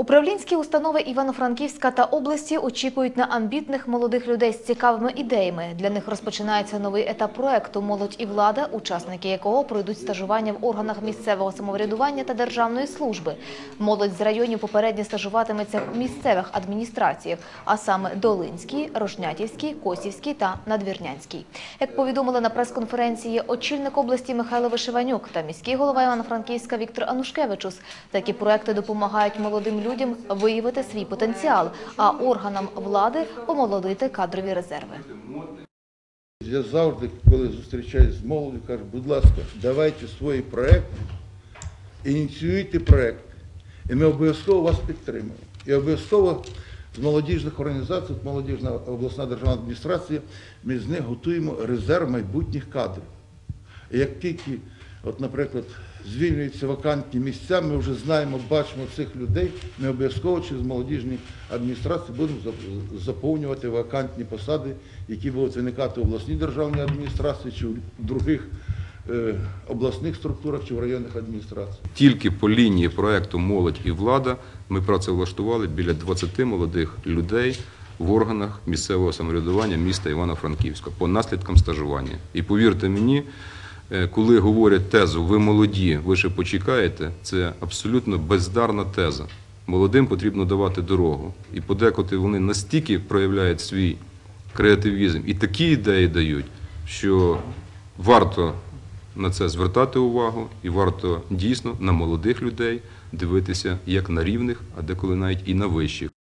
Управлінські установи Івано-Франківська та області очікують на амбітних молодих людей з цікавими ідеями. Для них розпочинається новий етап проекту Молодь і влада, учасники якого пройдуть стажування в органах місцевого самоврядування та державної служби. Молодь з районів попередньо стажуватиметься в місцевих адміністраціях, а саме Долинській, Рожнятівській, Косівській та Надвірнянській. Як повідомили на прес-конференції очільник області Михайло Вишиванюк та міський голова Івано-Франківська Віктор Анушкевичус, такі проекти допомагають молодим людям виявити свій потенціал, а органам влади омолодити кадрові резерви. Я завжди, коли зустрічаюсь з молоддю, кажу, будь ласка, давайте свої проекти, ініціюйте проект, і ми обов'язково вас підтримуємо. І обов'язково з молодіжних організацій, молодіжна обласна державна адміністрація, ми з них готуємо резерв майбутніх кадрів. І як тільки, от, наприклад, звільнюються вакантні місця, ми вже знаємо, бачимо цих людей, ми обов'язково через молодіжні адміністрації будемо зап- заповнювати вакантні посади, які будуть виникати в обласній державній адміністрації чи в других е, обласних структурах чи в районних адміністраціях. Тільки по лінії проекту Молодь і влада ми працевлаштували біля 20 молодих людей в органах місцевого самоврядування міста Івано-Франківська по наслідкам стажування. І повірте мені, коли говорять тезу ви молоді, ви ще почекаєте, це абсолютно бездарна теза. Молодим потрібно давати дорогу. І подекоти вони настільки проявляють свій креативізм і такі ідеї дають, що варто на це звертати увагу і варто дійсно на молодих людей дивитися як на рівних, а деколи навіть і на вищих.